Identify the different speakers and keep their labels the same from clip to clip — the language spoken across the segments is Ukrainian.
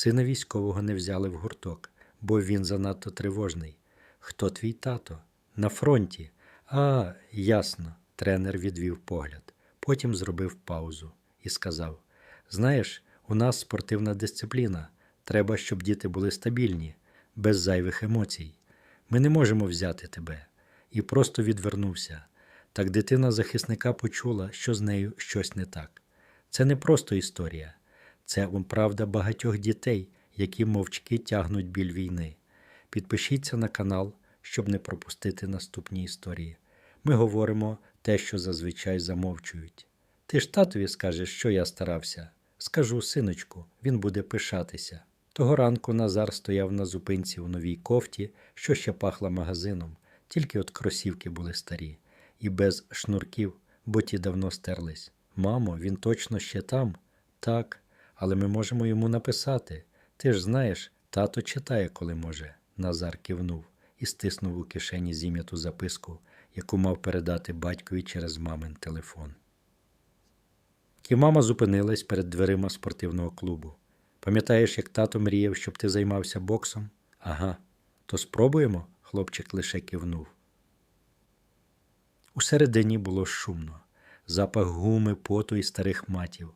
Speaker 1: Сина військового не взяли в гурток, бо він занадто тривожний. Хто твій тато? На фронті. А, ясно. Тренер відвів погляд. Потім зробив паузу і сказав: Знаєш, у нас спортивна дисципліна. Треба, щоб діти були стабільні, без зайвих емоцій. Ми не можемо взяти тебе. І просто відвернувся. Так дитина захисника почула, що з нею щось не так. Це не просто історія, це правда багатьох дітей, які мовчки тягнуть біль війни. Підпишіться на канал, щоб не пропустити наступні історії. Ми говоримо те, що зазвичай замовчують. Ти ж татові скажеш, що я старався. Скажу, синочку, він буде пишатися. Того ранку Назар стояв на зупинці у новій кофті, що ще пахла магазином, тільки от кросівки були старі, і без шнурків, бо ті давно стерлись. Мамо, він точно ще там? Так, але ми можемо йому написати. Ти ж знаєш, тато читає, коли може. Назар кивнув і стиснув у кишені зім'яту записку, яку мав передати батькові через мамин телефон. І мама зупинилась перед дверима спортивного клубу. Пам'ятаєш, як тато мріяв, щоб ти займався боксом? Ага. То спробуємо? Хлопчик лише кивнув. Усередині було шумно, запах гуми, поту і старих матів.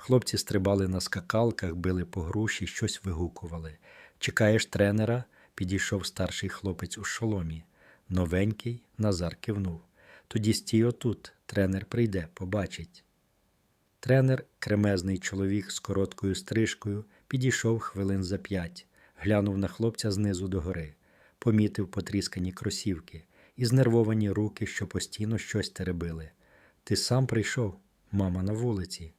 Speaker 1: Хлопці стрибали на скакалках, били по груші, щось вигукували. Чекаєш тренера? Підійшов старший хлопець у шоломі. Новенький Назар кивнув. Тоді стій отут, тренер прийде, побачить. Тренер, кремезний чоловік з короткою стрижкою, підійшов хвилин за п'ять, глянув на хлопця знизу до гори, помітив потріскані кросівки і знервовані руки, що постійно щось теребили. Ти сам прийшов, мама на вулиці.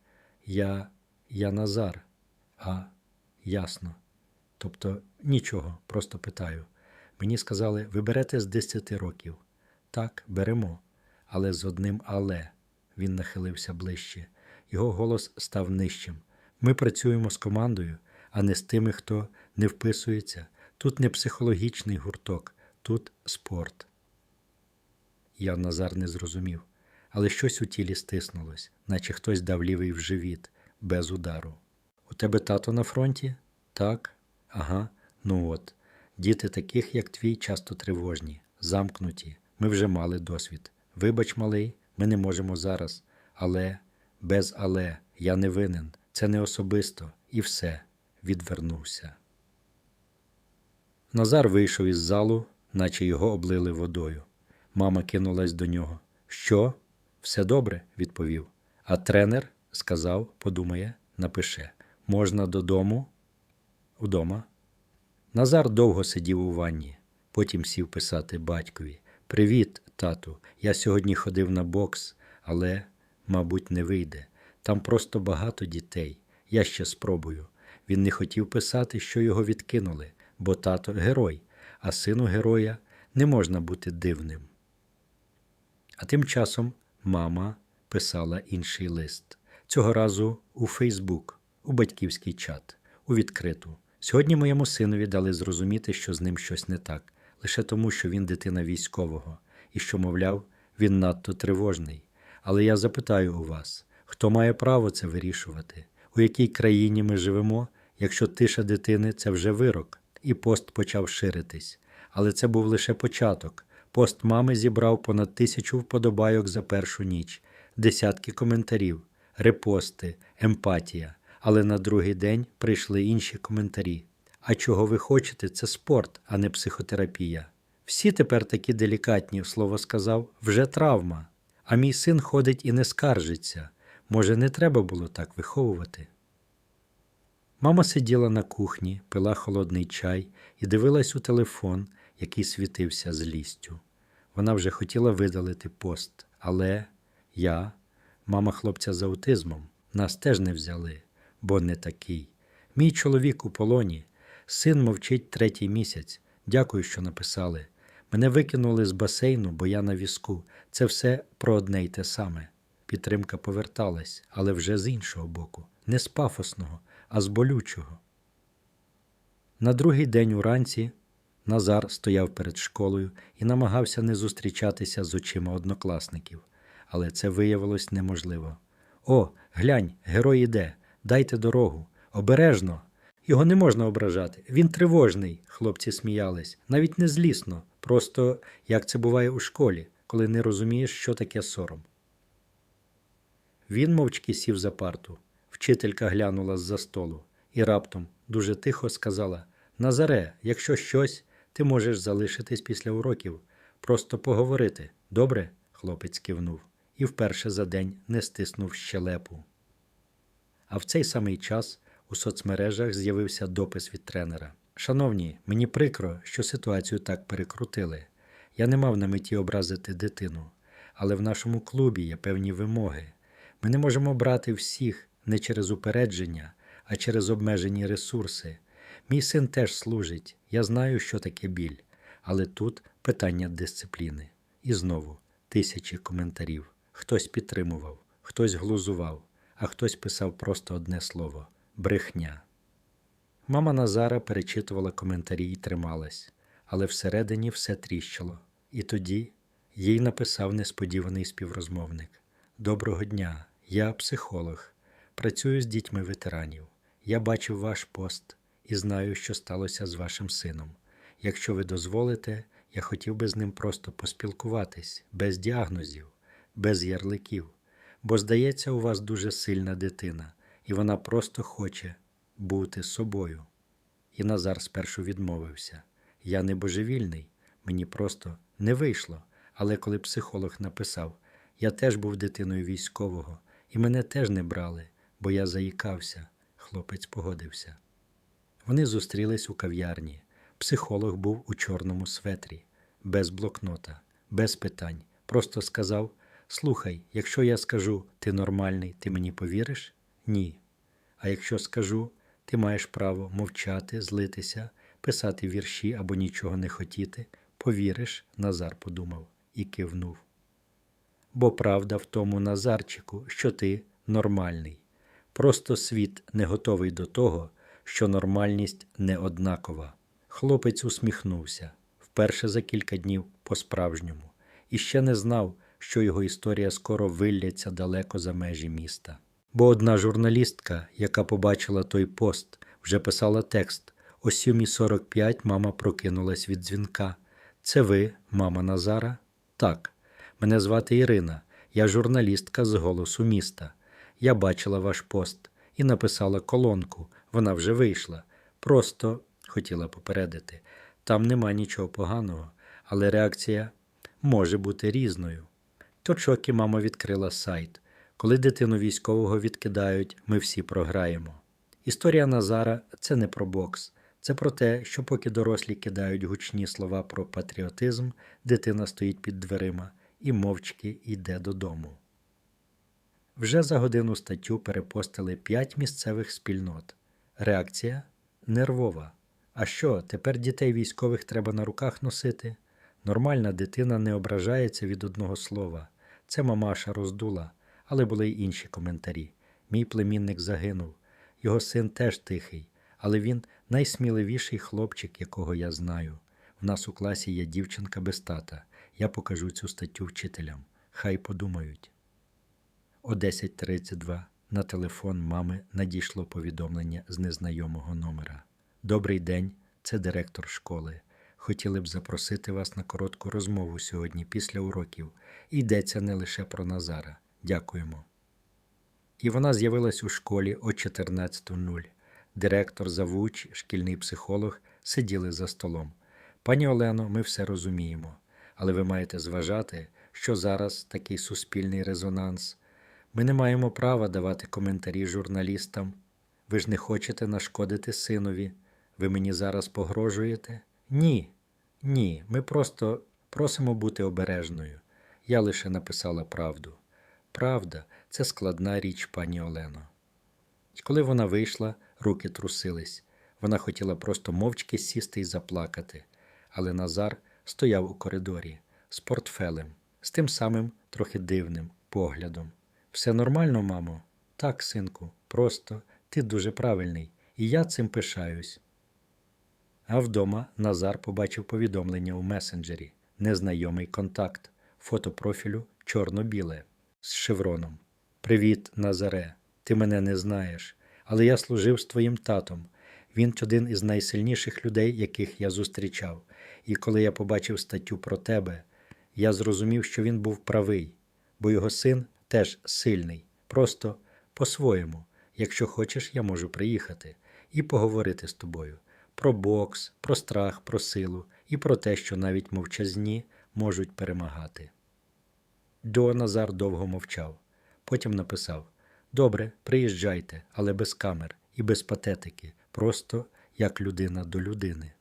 Speaker 1: Я. я Назар. А, ясно. Тобто нічого, просто питаю. Мені сказали, ви берете з 10 років. Так, беремо, але з одним але. Він нахилився ближче. Його голос став нижчим. Ми працюємо з командою, а не з тими, хто не вписується. Тут не психологічний гурток, тут спорт. Я Назар не зрозумів, але щось у тілі стиснулось, наче хтось дав лівий в живіт, без удару. У тебе тато на фронті? Так. Ага, ну от. Діти таких, як твій, часто тривожні, замкнуті. Ми вже мали досвід. Вибач, малий, ми не можемо зараз. Але, без але, я не винен. Це не особисто. І все. Відвернувся. Назар вийшов із залу, наче його облили водою. Мама кинулась до нього. Що? Все добре, відповів. А тренер сказав, подумає, напише: можна додому? Удома. Назар довго сидів у ванні, потім сів писати батькові: Привіт, тату. Я сьогодні ходив на бокс, але, мабуть, не вийде. Там просто багато дітей. Я ще спробую. Він не хотів писати, що його відкинули, бо тато герой, а сину героя не можна бути дивним. А тим часом мама писала інший лист. Цього разу у Фейсбук, у батьківський чат, у відкриту. Сьогодні моєму синові дали зрозуміти, що з ним щось не так, лише тому, що він дитина військового, і що, мовляв, він надто тривожний. Але я запитаю у вас, хто має право це вирішувати, у якій країні ми живемо, якщо тиша дитини це вже вирок, і пост почав ширитись. Але це був лише початок. Пост мами зібрав понад тисячу вподобайок за першу ніч, десятки коментарів, репости, емпатія. Але на другий день прийшли інші коментарі. А чого ви хочете? Це спорт, а не психотерапія. Всі тепер такі делікатні, слово сказав, вже травма. А мій син ходить і не скаржиться. Може, не треба було так виховувати. Мама сиділа на кухні, пила холодний чай і дивилась у телефон, який світився злістю. Вона вже хотіла видалити пост, але я, мама хлопця з аутизмом, нас теж не взяли, бо не такий. Мій чоловік у полоні, син мовчить третій місяць. Дякую, що написали. Мене викинули з басейну, бо я на візку. Це все про одне й те саме. Підтримка поверталась, але вже з іншого боку, не з пафосного, а з болючого. На другий день уранці Назар стояв перед школою і намагався не зустрічатися з очима однокласників, але це виявилось неможливо. О, глянь, герой іде, дайте дорогу, обережно. Його не можна ображати. Він тривожний, хлопці сміялись, навіть не злісно, просто як це буває у школі, коли не розумієш, що таке сором. Він мовчки сів за парту. Вчителька глянула з-за столу і раптом дуже тихо сказала: Назаре, якщо щось, ти можеш залишитись після уроків, просто поговорити. Добре? Хлопець кивнув і вперше за день не стиснув щелепу. А в цей самий час у соцмережах з'явився допис від тренера. Шановні, мені прикро, що ситуацію так перекрутили. Я не мав на меті образити дитину, але в нашому клубі є певні вимоги. Ми не можемо брати всіх не через упередження, а через обмежені ресурси. Мій син теж служить, я знаю, що таке біль, але тут питання дисципліни. І знову тисячі коментарів. Хтось підтримував, хтось глузував, а хтось писав просто одне слово брехня. Мама Назара перечитувала коментарі і трималась, але всередині все тріщило. І тоді їй написав несподіваний співрозмовник: Доброго дня, я психолог, працюю з дітьми ветеранів. Я бачив ваш пост і знаю, що сталося з вашим сином. Якщо ви дозволите, я хотів би з ним просто поспілкуватись, без діагнозів, без ярликів, бо, здається, у вас дуже сильна дитина, і вона просто хоче бути собою. І Назар спершу відмовився. Я не божевільний, мені просто не вийшло. Але коли психолог написав, я теж був дитиною військового, і мене теж не брали, бо я заїкався, хлопець погодився. Вони зустрілись у кав'ярні. Психолог був у чорному светрі, без блокнота, без питань. Просто сказав: Слухай, якщо я скажу, ти нормальний, ти мені повіриш? Ні. А якщо скажу, ти маєш право мовчати, злитися, писати вірші або нічого не хотіти, повіриш, Назар подумав і кивнув. Бо правда в тому, Назарчику, що ти нормальний. Просто світ не готовий до того, що нормальність не однакова. Хлопець усміхнувся вперше за кілька днів по-справжньому, і ще не знав, що його історія скоро вилляться далеко за межі міста. Бо одна журналістка, яка побачила той пост, вже писала текст. О 7.45 мама прокинулась від дзвінка. Це ви, мама Назара? Так. Мене звати Ірина, я журналістка з голосу міста. Я бачила ваш пост і написала колонку. Вона вже вийшла. Просто хотіла попередити. Там нема нічого поганого, але реакція може бути різною. Точоки мама відкрила сайт. Коли дитину військового відкидають, ми всі програємо. Історія Назара це не про бокс, це про те, що поки дорослі кидають гучні слова про патріотизм, дитина стоїть під дверима і мовчки йде додому. Вже за годину статтю перепостили п'ять місцевих спільнот. Реакція нервова. А що, тепер дітей військових треба на руках носити? Нормальна дитина не ображається від одного слова. Це мамаша роздула, але були й інші коментарі. Мій племінник загинув. Його син теж тихий, але він найсміливіший хлопчик, якого я знаю. В нас у класі є дівчинка без тата. Я покажу цю статтю вчителям. Хай подумають. О 10.32 на телефон мами надійшло повідомлення з незнайомого номера. Добрий день, це директор школи. Хотіли б запросити вас на коротку розмову сьогодні після уроків. Йдеться не лише про Назара. Дякуємо. І вона з'явилась у школі о 14.00. Директор, завуч, шкільний психолог сиділи за столом. Пані Олено, ми все розуміємо, але ви маєте зважати, що зараз такий суспільний резонанс. Ми не маємо права давати коментарі журналістам. Ви ж не хочете нашкодити синові. Ви мені зараз погрожуєте? Ні, ні, ми просто просимо бути обережною. Я лише написала правду. Правда, це складна річ, пані Олено. Коли вона вийшла, руки трусились. Вона хотіла просто мовчки сісти і заплакати, але Назар стояв у коридорі з портфелем, з тим самим трохи дивним поглядом. Все нормально, мамо? Так, синку, просто ти дуже правильний, і я цим пишаюсь. А вдома Назар побачив повідомлення у месенджері, незнайомий контакт, фото профілю чорно-біле з шевроном. Привіт, Назаре. Ти мене не знаєш, але я служив з твоїм татом. Він один із найсильніших людей, яких я зустрічав. І коли я побачив статтю про тебе, я зрозумів, що він був правий, бо його син теж сильний, просто по-своєму. Якщо хочеш, я можу приїхати і поговорити з тобою про бокс, про страх, про силу і про те, що навіть мовчазні можуть перемагати. До Назар довго мовчав. Потім написав: Добре, приїжджайте, але без камер і без патетики, просто як людина до людини.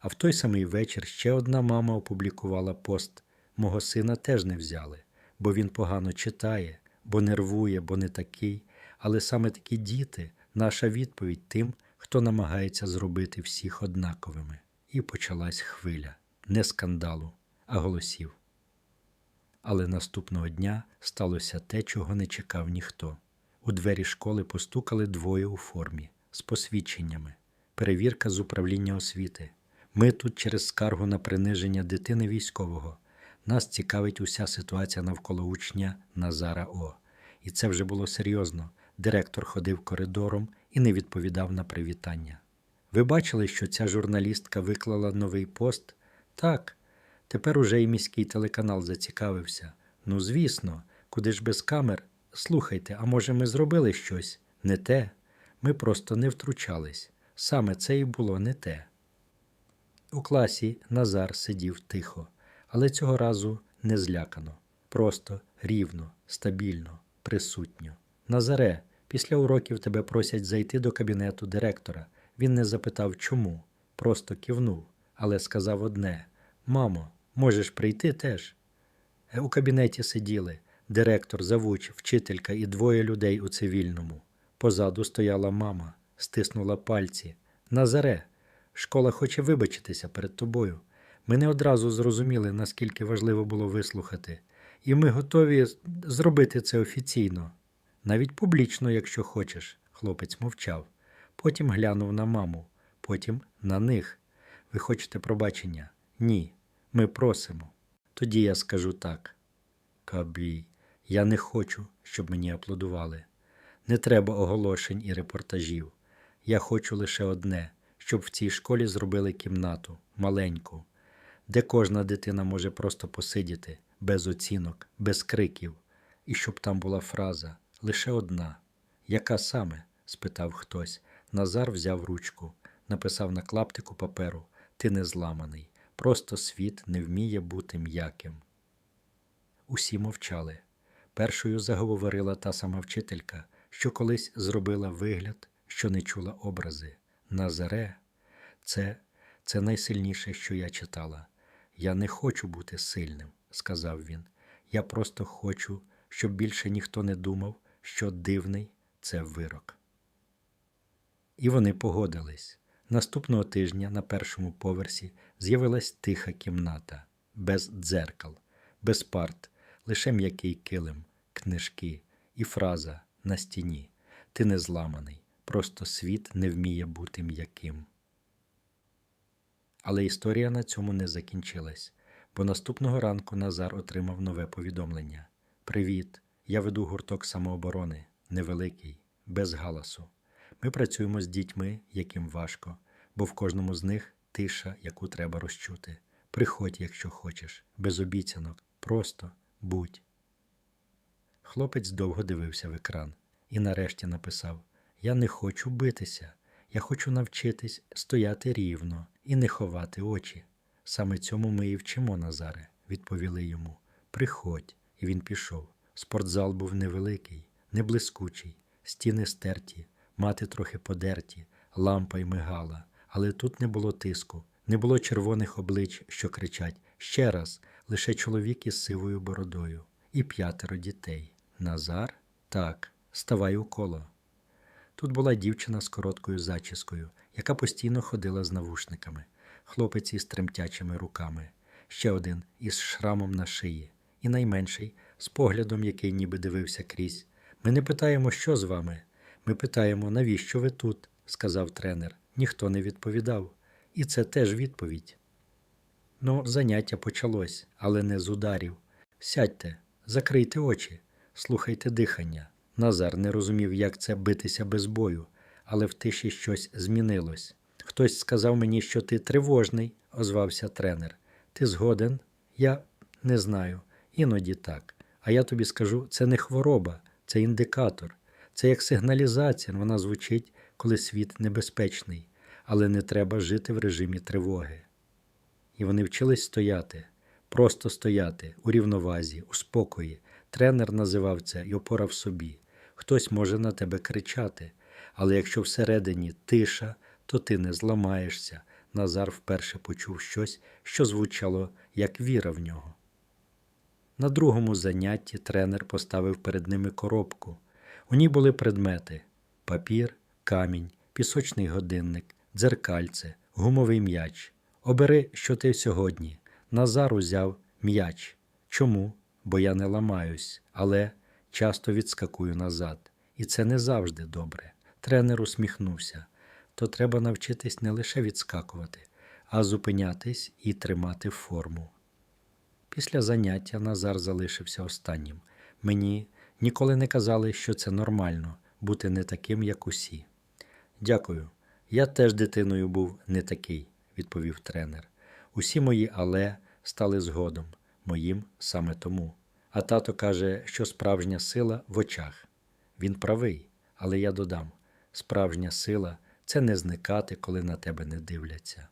Speaker 1: А в той самий вечір ще одна мама опублікувала пост. Мого сина теж не взяли, бо він погано читає, бо нервує, бо не такий. Але саме такі діти наша відповідь тим, хто намагається зробити всіх однаковими. І почалась хвиля не скандалу, а голосів. Але наступного дня сталося те, чого не чекав ніхто. У двері школи постукали двоє у формі з посвідченнями. Перевірка з управління освіти. Ми тут через скаргу на приниження дитини військового. Нас цікавить уся ситуація навколо учня Назара О. І це вже було серйозно. Директор ходив коридором і не відповідав на привітання. Ви бачили, що ця журналістка виклала новий пост? Так. Тепер уже і міський телеканал зацікавився. Ну, звісно, куди ж без камер? Слухайте, а може, ми зробили щось? Не те. Ми просто не втручались. Саме це і було не те. У класі Назар сидів тихо, але цього разу не злякано, просто рівно, стабільно, присутньо. Назаре, після уроків тебе просять зайти до кабінету директора. Він не запитав чому, просто кивнув, але сказав одне: Мамо, можеш прийти теж. Е, У кабінеті сиділи директор, завуч, вчителька і двоє людей у цивільному. Позаду стояла мама, стиснула пальці. Назаре, школа хоче вибачитися перед тобою. Ми не одразу зрозуміли, наскільки важливо було вислухати, і ми готові зробити це офіційно, навіть публічно, якщо хочеш. Хлопець мовчав. Потім глянув на маму, потім на них. Ви хочете пробачення? Ні. Ми просимо. Тоді я скажу так. Кабій, я не хочу, щоб мені аплодували. Не треба оголошень і репортажів. Я хочу лише одне, щоб в цій школі зробили кімнату, маленьку, де кожна дитина може просто посидіти, без оцінок, без криків, і щоб там була фраза лише одна. Яка саме? спитав хтось. Назар взяв ручку, написав на клаптику паперу Ти не зламаний, просто світ не вміє бути м'яким. Усі мовчали. Першою заговорила та сама вчителька, що колись зробила вигляд, що не чула образи. Назаре, це, це найсильніше, що я читала. Я не хочу бути сильним, сказав він. Я просто хочу, щоб більше ніхто не думав, що дивний це вирок. І вони погодились. Наступного тижня на першому поверсі з'явилась тиха кімната, без дзеркал, без парт, лише м'який килим, книжки і фраза на стіні. Ти не зламаний, просто світ не вміє бути м'яким. Але історія на цьому не закінчилась, бо наступного ранку Назар отримав нове повідомлення: Привіт! Я веду гурток самооборони, невеликий, без галасу. Ми працюємо з дітьми, яким важко, бо в кожному з них тиша, яку треба розчути. Приходь, якщо хочеш, без обіцянок, просто будь. Хлопець довго дивився в екран і нарешті написав: Я не хочу битися, я хочу навчитись стояти рівно і не ховати очі. Саме цьому ми і вчимо, Назаре, відповіли йому. Приходь, і він пішов. Спортзал був невеликий, не блискучий, стіни стерті, мати трохи подерті, лампа й мигала, але тут не було тиску, не було червоних облич, що кричать ще раз, лише чоловік із сивою бородою, і п'ятеро дітей. Назар? Так, ставай у коло. Тут була дівчина з короткою зачіскою, яка постійно ходила з навушниками, хлопець із тремтячими руками, ще один із шрамом на шиї, і найменший з поглядом, який ніби дивився крізь. Ми не питаємо, що з вами. Ми питаємо, навіщо ви тут? сказав тренер. Ніхто не відповідав. І це теж відповідь. Ну, заняття почалось, але не з ударів. Сядьте, закрийте очі, слухайте дихання. Назар не розумів, як це битися без бою, але в тиші щось змінилось. Хтось сказав мені, що ти тривожний, озвався тренер. Ти згоден? Я не знаю. Іноді так. А я тобі скажу, це не хвороба, це індикатор. Це як сигналізація, вона звучить, коли світ небезпечний, але не треба жити в режимі тривоги. І вони вчились стояти, просто стояти, у рівновазі, у спокої. Тренер називав це й опора в собі. Хтось може на тебе кричати, але якщо всередині тиша, то ти не зламаєшся. Назар вперше почув щось, що звучало як віра в нього. На другому занятті тренер поставив перед ними коробку. У ній були предмети: папір, камінь, пісочний годинник, дзеркальце, гумовий м'яч. Обери, що ти сьогодні. Назар узяв м'яч. Чому? Бо я не ламаюсь, але часто відскакую назад. І це не завжди добре. Тренер усміхнувся. То треба навчитись не лише відскакувати, а зупинятись і тримати форму. Після заняття Назар залишився останнім. Мені ніколи не казали, що це нормально бути не таким, як усі. Дякую. Я теж дитиною був не такий, відповів тренер. Усі мої але стали згодом, моїм саме тому. А тато каже, що справжня сила в очах. Він правий, але я додам: справжня сила це не зникати, коли на тебе не дивляться.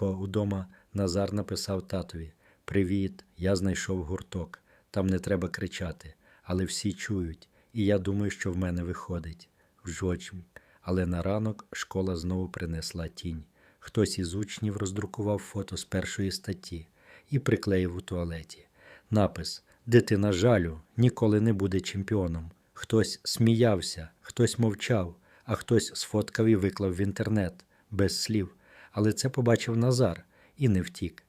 Speaker 1: Удома Назар написав татові: Привіт, я знайшов гурток. Там не треба кричати, але всі чують, і я думаю, що в мене виходить. Вжочм. Але на ранок школа знову принесла тінь. Хтось із учнів роздрукував фото з першої статті і приклеїв у туалеті. Напис Дитина жалю ніколи не буде чемпіоном. Хтось сміявся, хтось мовчав, а хтось сфоткав і виклав в інтернет без слів. Але це побачив Назар і не втік.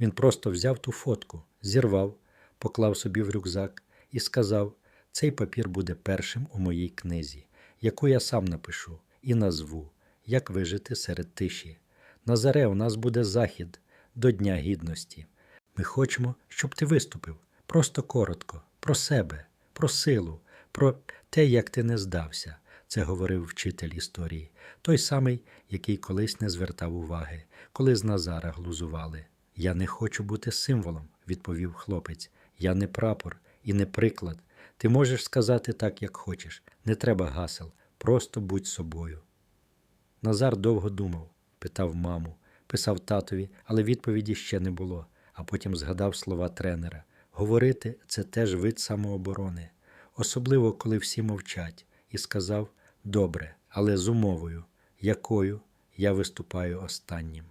Speaker 1: Він просто взяв ту фотку, зірвав, поклав собі в рюкзак і сказав: цей папір буде першим у моїй книзі, яку я сам напишу і назву, як вижити серед тиші. Назаре, у нас буде захід до Дня Гідності. Ми хочемо, щоб ти виступив. Просто коротко, про себе, про силу, про те, як ти не здався. Це говорив вчитель історії, той самий, який колись не звертав уваги, коли з Назара глузували. Я не хочу бути символом, відповів хлопець. Я не прапор і не приклад. Ти можеш сказати так, як хочеш. Не треба гасел, просто будь собою. Назар довго думав, питав маму, писав татові, але відповіді ще не було, а потім згадав слова тренера. Говорити це теж вид самооборони, особливо коли всі мовчать, і сказав добре, але з умовою, якою я виступаю останнім.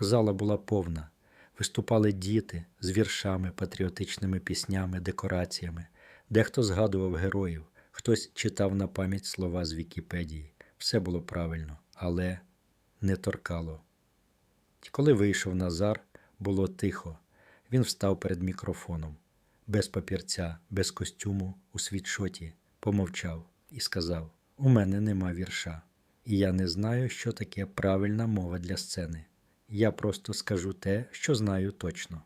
Speaker 1: Зала була повна. Виступали діти з віршами, патріотичними піснями, декораціями. Дехто згадував героїв, хтось читав на пам'ять слова з Вікіпедії. Все було правильно, але не торкало. Коли вийшов Назар, було тихо. Він встав перед мікрофоном, без папірця, без костюму, у світшоті, помовчав і сказав: У мене нема вірша, і я не знаю, що таке правильна мова для сцени. Я просто скажу те, що знаю точно.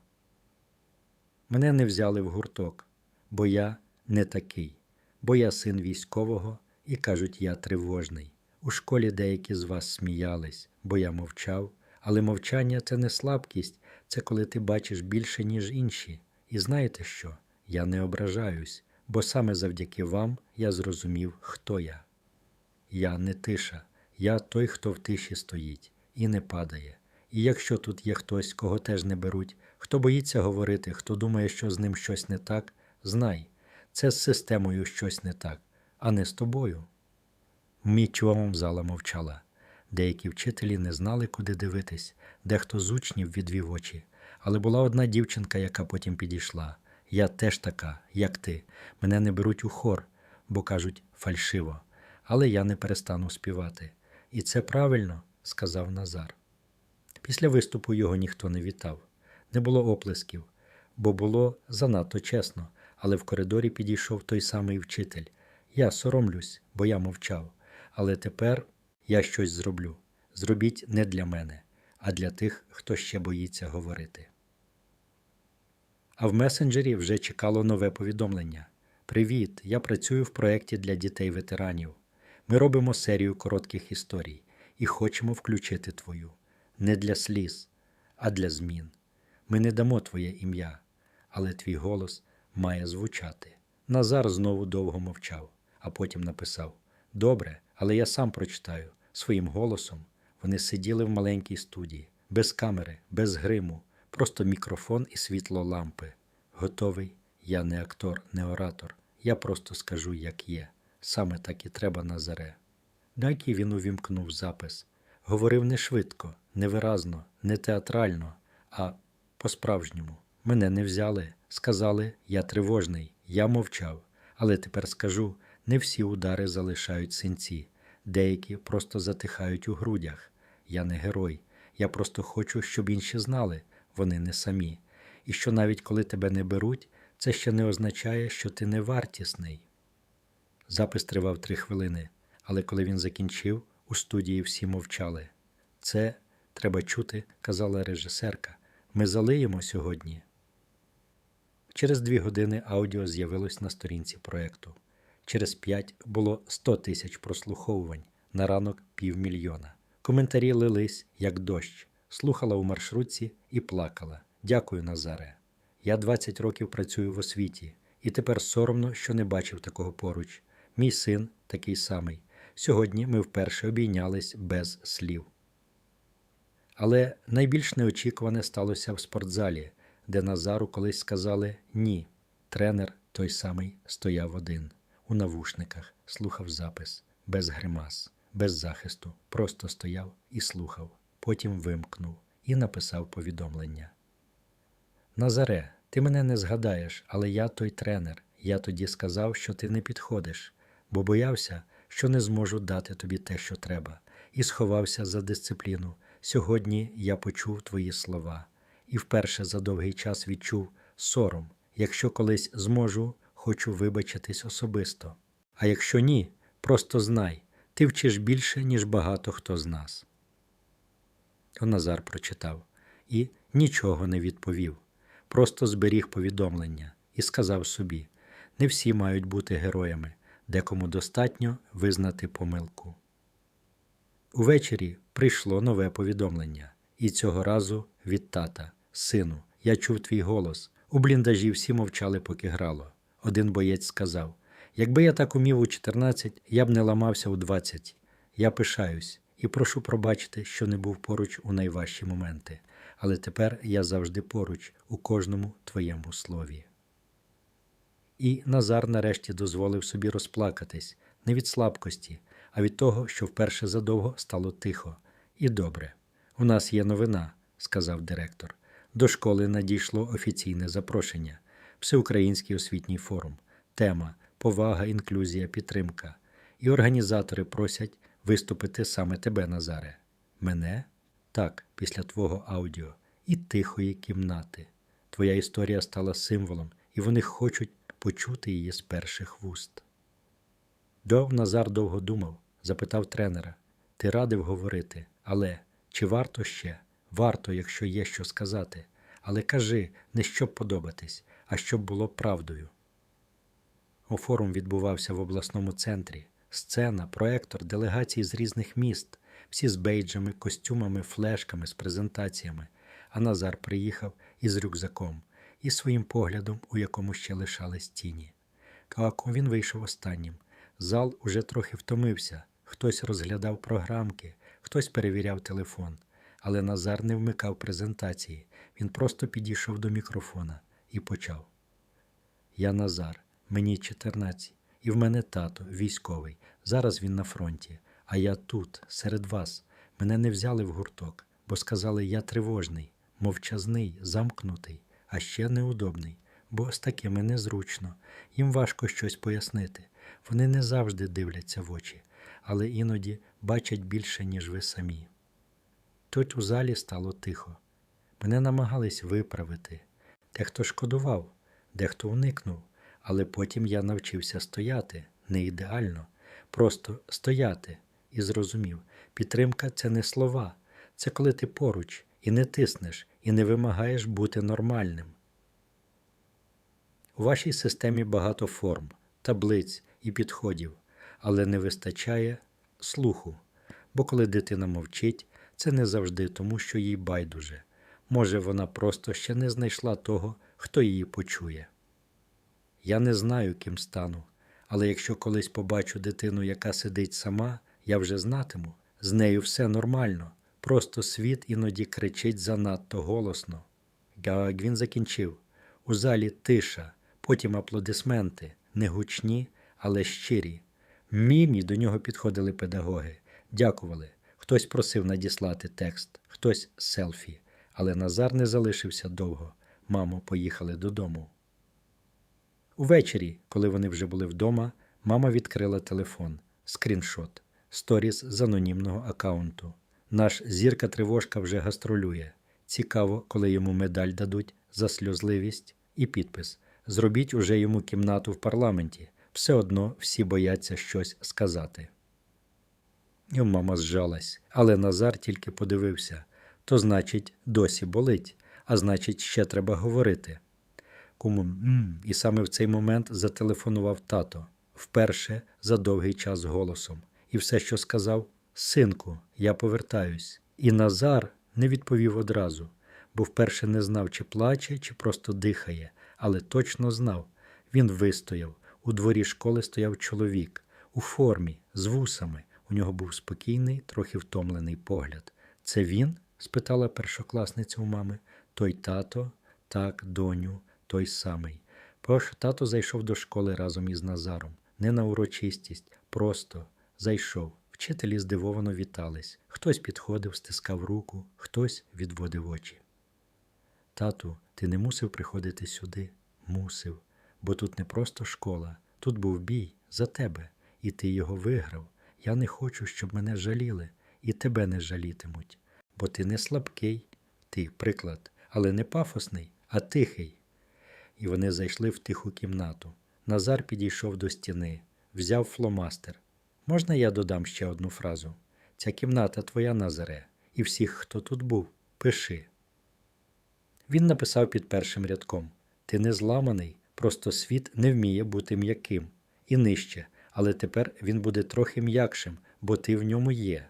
Speaker 1: Мене не взяли в гурток, бо я не такий, бо я син військового і кажуть, я тривожний. У школі деякі з вас сміялись, бо я мовчав, але мовчання це не слабкість, це коли ти бачиш більше, ніж інші. І знаєте що? Я не ображаюсь, бо саме завдяки вам я зрозумів, хто я. Я не тиша, я той, хто в тиші стоїть і не падає. І якщо тут є хтось, кого теж не беруть, хто боїться говорити, хто думає, що з ним щось не так, знай, це з системою щось не так, а не з тобою. Мічом зала мовчала. Деякі вчителі не знали, куди дивитись, дехто з учнів відвів очі. Але була одна дівчинка, яка потім підійшла. Я теж така, як ти. Мене не беруть у хор, бо кажуть фальшиво. Але я не перестану співати. І це правильно, сказав Назар. Після виступу його ніхто не вітав. Не було оплесків, бо було занадто чесно, але в коридорі підійшов той самий вчитель. Я соромлюсь, бо я мовчав. Але тепер я щось зроблю. Зробіть не для мене, а для тих, хто ще боїться говорити. А в месенджері вже чекало нове повідомлення. Привіт! Я працюю в проєкті для дітей-ветеранів. Ми робимо серію коротких історій і хочемо включити твою не для сліз, а для змін. Ми не дамо твоє ім'я, але твій голос має звучати. Назар знову довго мовчав, а потім написав: Добре, але я сам прочитаю своїм голосом. Вони сиділи в маленькій студії, без камери, без гриму, просто мікрофон і світло лампи. Готовий, я не актор, не оратор. Я просто скажу, як є. Саме так і треба Назаре. Дайки він увімкнув запис. Говорив не швидко, невиразно, не театрально, а по-справжньому. Мене не взяли. Сказали, я тривожний, я мовчав. Але тепер скажу: не всі удари залишають синці, деякі просто затихають у грудях. Я не герой. Я просто хочу, щоб інші знали, вони не самі. І що навіть коли тебе не беруть, це ще не означає, що ти не вартісний. Запис тривав три хвилини, але коли він закінчив, у студії всі мовчали. Це треба чути, казала режисерка. Ми залиємо сьогодні. Через дві години аудіо з'явилось на сторінці проєкту. Через п'ять було 100 тисяч прослуховувань, на ранок півмільйона. Коментарі лились, як дощ, слухала у маршрутці і плакала. Дякую, Назаре. Я 20 років працюю в освіті, і тепер соромно, що не бачив такого поруч. Мій син такий самий. Сьогодні ми вперше обійнялись без слів. Але найбільш неочікуване сталося в спортзалі, де Назару колись сказали ні. Тренер той самий стояв один у навушниках, слухав запис, без гримас, без захисту, просто стояв і слухав, потім вимкнув і написав повідомлення. Назаре, ти мене не згадаєш, але я той тренер. Я тоді сказав, що ти не підходиш, бо боявся, що не зможу дати тобі те, що треба, і сховався за дисципліну. Сьогодні я почув твої слова і вперше за довгий час відчув сором. Якщо колись зможу, хочу вибачитись особисто. А якщо ні, просто знай, ти вчиш більше, ніж багато хто з нас. Назар прочитав і нічого не відповів, просто зберіг повідомлення і сказав собі: не всі мають бути героями, декому достатньо визнати помилку. Увечері прийшло нове повідомлення, і цього разу від тата, сину, я чув твій голос. У бліндажі всі мовчали, поки грало. Один боєць сказав: Якби я так умів у 14, я б не ламався у 20. Я пишаюсь і прошу пробачити, що не був поруч у найважчі моменти, але тепер я завжди поруч у кожному твоєму слові. І Назар нарешті дозволив собі розплакатись не від слабкості, а від того, що вперше задовго стало тихо. І добре. У нас є новина, сказав директор. До школи надійшло офіційне запрошення, Всеукраїнський освітній форум, тема повага, інклюзія, підтримка. І організатори просять виступити саме тебе, Назаре. Мене? Так, після твого аудіо і тихої кімнати. Твоя історія стала символом, і вони хочуть почути її з перших вуст. Дов Назар довго думав, запитав тренера Ти радив говорити, але чи варто ще? Варто, якщо є що сказати. Але кажи, не щоб подобатись, а щоб було правдою. У форум відбувався в обласному центрі. Сцена, проектор, делегації з різних міст, всі з бейджами, костюмами, флешками, з презентаціями. А Назар приїхав із рюкзаком і своїм поглядом, у якому ще лишались тіні. Како він вийшов останнім. Зал уже трохи втомився, хтось розглядав програмки, хтось перевіряв телефон. Але Назар не вмикав презентації. Він просто підійшов до мікрофона і почав. Я Назар, мені 14, і в мене тато, військовий. Зараз він на фронті, а я тут, серед вас. Мене не взяли в гурток, бо сказали, я тривожний, мовчазний, замкнутий, а ще неудобний, бо з такими незручно. Їм важко щось пояснити. Вони не завжди дивляться в очі, але іноді бачать більше, ніж ви самі. Тут у залі стало тихо. Мене намагались виправити. Дехто шкодував, дехто уникнув, але потім я навчився стояти не ідеально, просто стояти і зрозумів, підтримка це не слова, це коли ти поруч і не тиснеш, і не вимагаєш бути нормальним. У вашій системі багато форм, таблиць і підходів, але не вистачає слуху. Бо коли дитина мовчить, це не завжди тому, що їй байдуже. Може, вона просто ще не знайшла того, хто її почує. Я не знаю, ким стану, але якщо колись побачу дитину, яка сидить сама, я вже знатиму. З нею все нормально, просто світ іноді кричить занадто голосно. Як він закінчив. У залі тиша, потім аплодисменти, не гучні, але щирі. Мімі до нього підходили педагоги, дякували. Хтось просив надіслати текст, хтось селфі, але Назар не залишився довго. Мамо, поїхали додому. Увечері, коли вони вже були вдома, мама відкрила телефон, скріншот, сторіс з анонімного аккаунту. Наш зірка тривожка вже гастролює. Цікаво, коли йому медаль дадуть за сльозливість і підпис. Зробіть уже йому кімнату в парламенті. Все одно всі бояться щось сказати. І мама зжалась, але Назар тільки подивився то значить, досі болить, а значить, ще треба говорити. Кому «М». і саме в цей момент зателефонував тато вперше за довгий час голосом, і все, що сказав: Синку, я повертаюсь. І Назар не відповів одразу, бо вперше не знав, чи плаче, чи просто дихає, але точно знав. Він вистояв. У дворі школи стояв чоловік у формі, з вусами. У нього був спокійний, трохи втомлений погляд. Це він? спитала першокласниця у мами. Той тато, так, доню, той самий. Прош тато зайшов до школи разом із Назаром. Не на урочистість, просто зайшов. Вчителі здивовано вітались. Хтось підходив, стискав руку, хтось відводив очі. Тату, ти не мусив приходити сюди? Мусив. Бо тут не просто школа, тут був бій за тебе, і ти його виграв. Я не хочу, щоб мене жаліли, і тебе не жалітимуть. Бо ти не слабкий, ти приклад, але не пафосний, а тихий. І вони зайшли в тиху кімнату. Назар підійшов до стіни, взяв фломастер. Можна я додам ще одну фразу? Ця кімната твоя Назаре, і всіх, хто тут був, пиши. Він написав під першим рядком: Ти не зламаний, просто світ не вміє бути м'яким і нижче, але тепер він буде трохи м'якшим, бо ти в ньому є.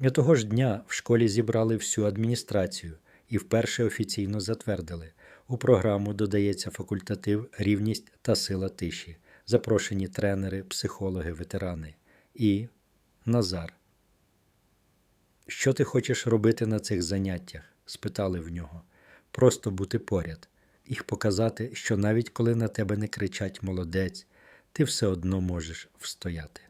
Speaker 1: І того ж дня в школі зібрали всю адміністрацію і вперше офіційно затвердили. У програму додається факультатив Рівність та сила тиші, запрошені тренери, психологи, ветерани і Назар. Що ти хочеш робити на цих заняттях? спитали в нього. Просто бути поряд, їх показати, що навіть коли на тебе не кричать молодець, ти все одно можеш встояти.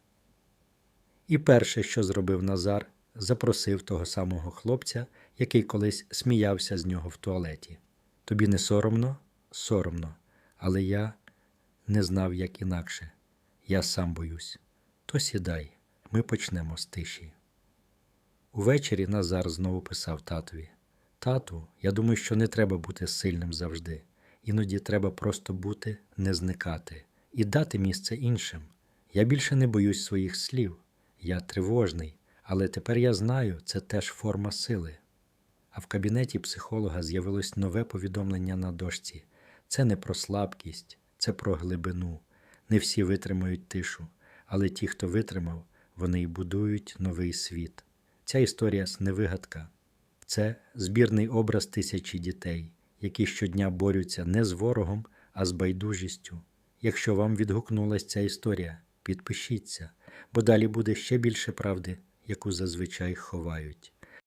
Speaker 1: І перше, що зробив Назар, запросив того самого хлопця, який колись сміявся з нього в туалеті. Тобі не соромно? Соромно, але я не знав, як інакше. Я сам боюсь. То сідай, ми почнемо з тиші. Увечері Назар знову писав татові: Тату, я думаю, що не треба бути сильним завжди. Іноді треба просто бути, не зникати і дати місце іншим. Я більше не боюсь своїх слів. Я тривожний, але тепер я знаю, це теж форма сили. А в кабінеті психолога з'явилось нове повідомлення на дошці. Це не про слабкість, це про глибину. Не всі витримають тишу, але ті, хто витримав, вони й будують новий світ. Ця історія не вигадка. Це збірний образ тисячі дітей, які щодня борються не з ворогом, а з байдужістю. Якщо вам відгукнулася ця історія, підпишіться, бо далі буде ще більше правди, яку зазвичай ховають.